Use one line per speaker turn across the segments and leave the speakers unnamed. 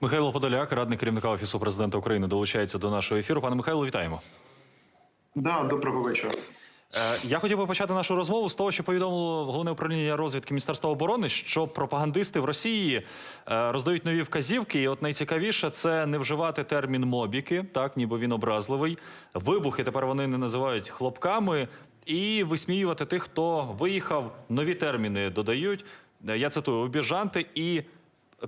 Михайло Подоляк, радник керівника офісу президента України, долучається до нашого ефіру. Пане Михайло, вітаємо.
Да, доброго вечора.
Е, Я хотів би почати нашу розмову з того, що повідомило головне управління розвідки Міністерства оборони, що пропагандисти в Росії е, роздають нові вказівки. І от найцікавіше це не вживати термін мобіки, так ніби він образливий. Вибухи тепер вони не називають хлопками, і висміювати тих, хто виїхав. Нові терміни додають. Е, Я цитую обіжанти і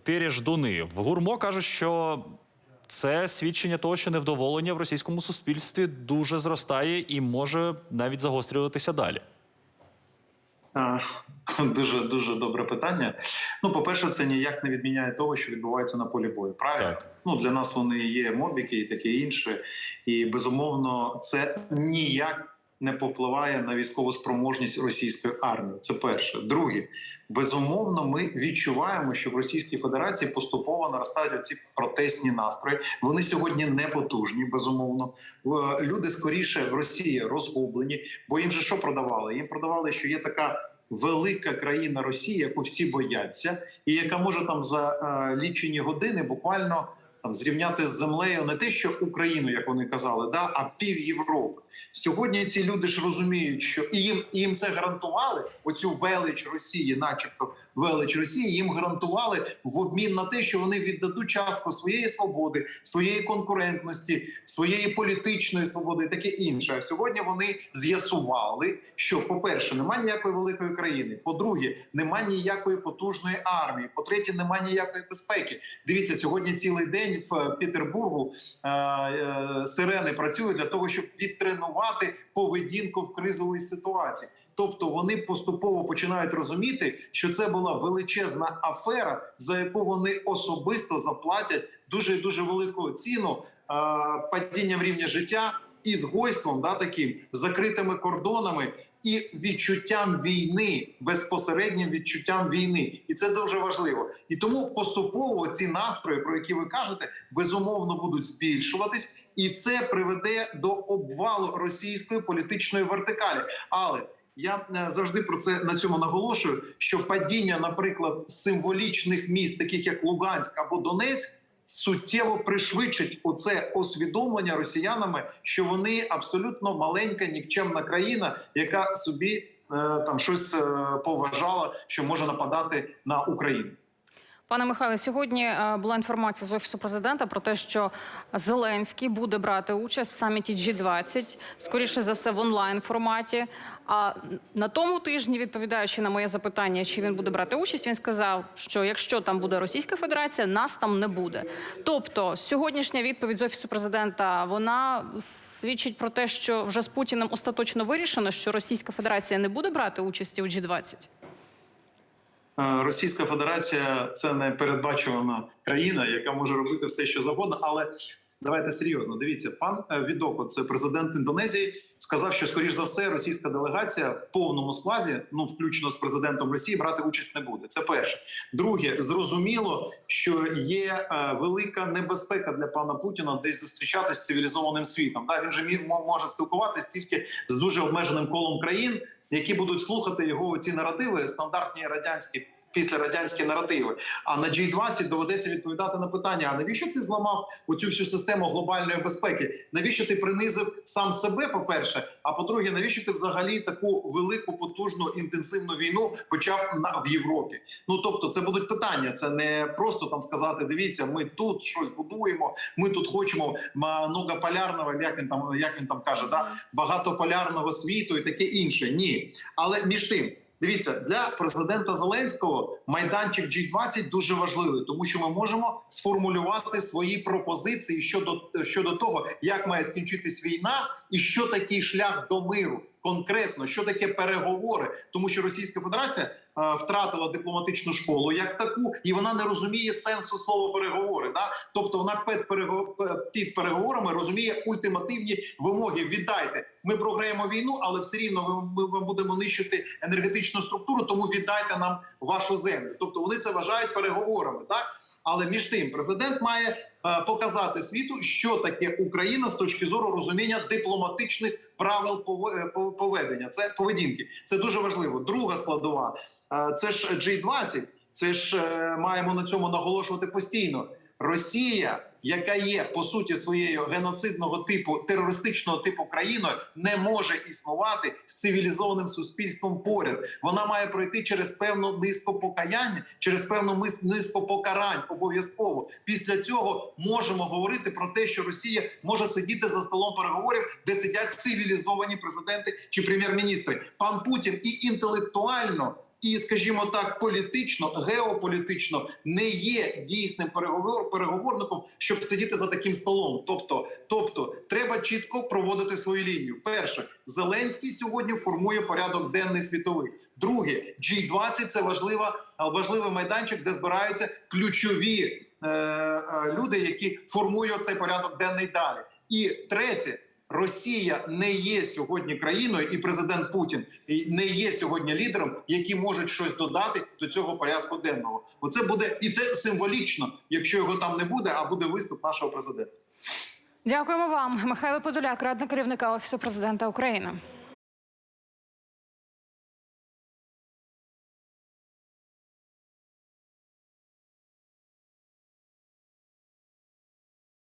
переждуни. В гурмо кажуть, що це свідчення того, що невдоволення в російському суспільстві дуже зростає і може навіть загострюватися далі.
Дуже дуже добре питання. Ну, по-перше, це ніяк не відміняє того, що відбувається на полі бою. Правильно?
Так.
Ну для нас вони є мобіки і таке інше. І безумовно, це ніяк не повпливає на військову спроможність російської армії. Це перше. Друге, безумовно, ми відчуваємо, що в Російській Федерації поступово наростають ці протестні настрої. Вони сьогодні не потужні. Безумовно, люди скоріше в Росії розгублені, бо їм же що продавали? Їм продавали, що є така. Велика країна Росії, яку всі бояться, і яка може там за е, лічені години буквально там зрівняти з землею не те, що Україну, як вони казали, да, а пів Європи. Сьогодні ці люди ж розуміють, що і їм, і їм це гарантували. Оцю велич Росії, начебто велич Росії, їм гарантували в обмін на те, що вони віддадуть частку своєї свободи, своєї конкурентності, своєї політичної свободи, і таке інше. А сьогодні вони з'ясували, що, по-перше, немає ніякої великої країни. По-друге, немає ніякої потужної армії. По-третє, немає ніякої безпеки. Дивіться, сьогодні цілий день в Петербургу е, е, сирени працюють для того, щоб відтренувати поведінку в кризовій ситуації. Тобто вони поступово починають розуміти, що це була величезна афера, за яку вони особисто заплатять дуже дуже велику ціну е, падінням рівня життя і згойством, да таким закритими кордонами і відчуттям війни, безпосереднім відчуттям війни, і це дуже важливо. І тому поступово ці настрої, про які ви кажете, безумовно будуть збільшуватись, і це приведе до обвалу російської політичної вертикалі. Але я е, завжди про це на цьому наголошую: що падіння, наприклад, символічних міст, таких як Луганськ або Донецьк. Суттєво пришвидшить оце усвідомлення росіянами, що вони абсолютно маленька нікчемна країна, яка собі е, там щось е, поважала, що може нападати на Україну.
Пане Михайле, сьогодні е, була інформація з офісу президента про те, що Зеленський буде брати участь в саміті G20, скоріше за все в онлайн форматі. А на тому тижні, відповідаючи на моє запитання, чи він буде брати участь, він сказав, що якщо там буде Російська Федерація, нас там не буде. Тобто, сьогоднішня відповідь з офісу президента вона свідчить про те, що вже з Путіним остаточно вирішено, що Російська Федерація не буде брати участі у G20.
Е, Російська Федерація це не передбачувана країна, яка може робити все, що завгодно. Але давайте серйозно. Дивіться, пан е, Відоко, це президент Індонезії, сказав, що скоріш за все російська делегація в повному складі, ну включно з президентом Росії, брати участь не буде. Це перше. Друге, зрозуміло, що є е, велика небезпека для пана Путіна десь зустрічатися з цивілізованим світом. Да, він же міг може спілкуватися тільки з дуже обмеженим колом країн які будуть слухати його ці наративи, стандартні радянські. Післярадянські наративи, а на G20 доведеться відповідати на питання: а навіщо ти зламав оцю всю систему глобальної безпеки? Навіщо ти принизив сам себе? По перше, а по-друге, навіщо ти взагалі таку велику, потужну інтенсивну війну почав на в Європі? Ну тобто, це будуть питання. Це не просто там сказати: дивіться, ми тут щось будуємо. Ми тут хочемо многополярного, як він там як він там каже, да багатополярного світу і таке інше. Ні, але між тим. Дивіться, для президента Зеленського майданчик G20 дуже важливий, тому що ми можемо сформулювати свої пропозиції щодо щодо того, як має скінчитись війна, і що такий шлях до миру. Конкретно, що таке переговори, тому що Російська Федерація е, втратила дипломатичну школу як таку, і вона не розуміє сенсу слова переговори. Да? Тобто вона під, під переговорами розуміє ультимативні вимоги. Віддайте, ми програємо війну, але все рівно ми, ми будемо нищити енергетичну структуру, тому віддайте нам вашу землю. Тобто вони це вважають переговорами. Так але між тим, президент має е, показати світу, що таке Україна з точки зору розуміння дипломатичних правил е, поведення. Це поведінки. Це дуже важливо. Друга складова е, це ж G20, Це ж е, маємо на цьому наголошувати постійно. Росія, яка є по суті своєю геноцидного типу терористичного типу країною, не може існувати з цивілізованим суспільством поряд. Вона має пройти через певну низку покаяння, через певну низку покарань обов'язково. Після цього можемо говорити про те, що Росія може сидіти за столом переговорів, де сидять цивілізовані президенти чи прем'єр-міністри. Пан Путін і інтелектуально. І, скажімо так, політично, геополітично не є дійсним переговор, переговорником, щоб сидіти за таким столом. Тобто, тобто, треба чітко проводити свою лінію. Перше, Зеленський сьогодні формує порядок денний світовий. Друге, G20 – це важлива важливий майданчик, де збираються ключові е, е, люди, які формують цей порядок денний далі. І третє. Росія не є сьогодні країною, і президент Путін не є сьогодні лідером, які можуть щось додати до цього порядку денного. Оце буде і це символічно, якщо його там не буде, а буде виступ нашого президента.
Дякуємо вам, Михайло Подоляк, радник керівника офісу президента України.